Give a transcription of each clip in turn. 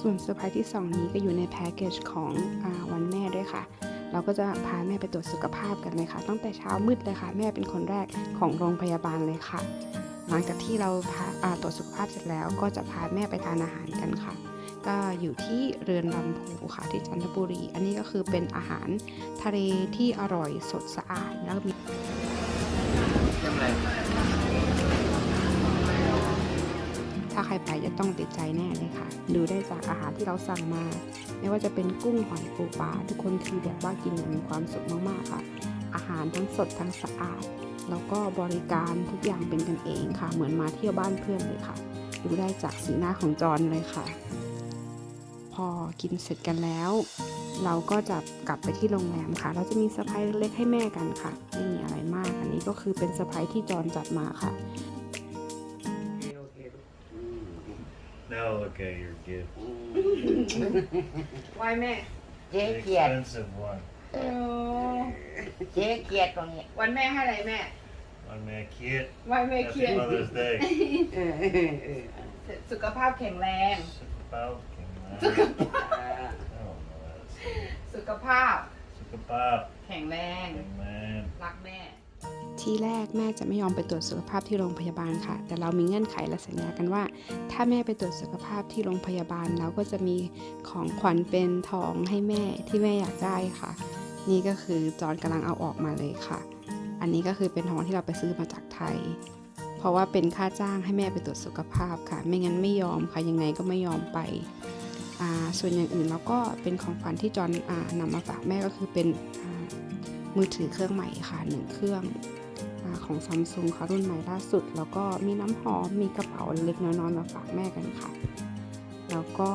ส่วนเซอร์ไพรส์ที่ 2 นี้ก็อยู่ในแพ็กเกจของอวันแม่ด้วยค่ะ เราก็จะพาแม่ไปตรวจสุขภาพกันเลยค่ะ ตั้งแต่เช้ามืดเลยค่ะ แม่เป็นคนแรกของโรงพยาบาลเลยค่ะ หลังจากที่เราพาาตรวจสุขภาพเสร็จแล้วก็จะพาแม่ไปทานอาหารกันค่ะ ก็อยู่ที่เรือนลำพูค่ะที่จันทบุรี อันนี้ก็คือเป็นอาหารทะเลที่อร่อยสดสะอาดแล้วมีทำอะไร ใครไปจะต้องติดใจแน่เลยค่ะ ดูได้จากอาหารที่เราสั่งมา ไม่ว่าจะเป็นกุ้งหอยปูปลาทุกคนคือแบบว่ากินอย่างมีความสุขมากๆค่ะ อาหารทั้งสดทั้งสะอาด แล้วก็บริการทุกอย่างเป็นกันเองค่ะ เหมือนมาเที่ยวบ้านเพื่อนเลยค่ะ ดูได้จากสีหน้าของจอนเลยค่ะ พอกินเสร็จกันแล้ว เราก็จะกลับไปที่โรงแรมค่ะ เราจะมีเซอร์ไพรส์เล็กๆให้แม่กันค่ะไม่มีอะไรมาก อันนี้ก็คือเป็นเซอร์ไพรส์ที่จอนจัดมาค่ะ No, okay, you're good. ไว้แม่ เจ๊ The เกลียด expensive one. เจ๊เกลียดตรงนี้วันแม่ให้อะไรแม่ One man kid. ไว้แม่เครี Happy ยด Mother's Day. เออเออเออสุขภาพแข็งแรง Sukapao. I สุข don't ภาพ know how to say สุขภาพ it. Sukapao. แข็งแรง Man. รักแม่ ที่แรกแม่จะไม่ยอมไปตรวจสุขภาพที่โรงพยาบาลค่ะ แต่เรามีเงื่อนไขและสัญญากันว่า ถ้าแม่ไปตรวจสุขภาพที่โรงพยาบาลเราก็จะมีของขวัญเป็นทองให้แม่ที่แม่อยากได้ค่ะ นี่ก็คือจอนกำลังเอาออกมาเลยค่ะ อันนี้ก็คือเป็นทองที่เราไปซื้อมาจากไทย เพราะว่าเป็นค่าจ้างให้แม่ไปตรวจสุขภาพค่ะ ไม่งั้นไม่ยอมค่ะยังไงก็ไม่ยอมไปส่วนอย่างอื่นแล้วก็เป็นของขวัญที่จอนอานำมาฝากแม่ก็คือเป็น มือถือเครื่องใหม่ค่ะหนึ่งเครื่องอของซัมซุงค่ะรุ่นใหม่ล่าสุด แล้วก็มีน้ำหอมมีกระเป๋าเล็กน้อยๆมาฝากแม่กันค่ะ แล้วก็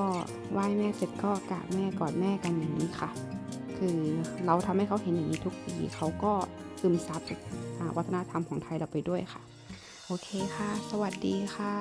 ไหว้แม่เสร็จก็กราบแม่กอดแม่กันอย่างนี้ค่ะ คือเราทำให้เขาเห็นอย่างนี้ทุกปีเขาก็ซึมซับวัฒนธรรมของไทยเราไปด้วยค่ะ โอเคค่ะ สวัสดีค่ะ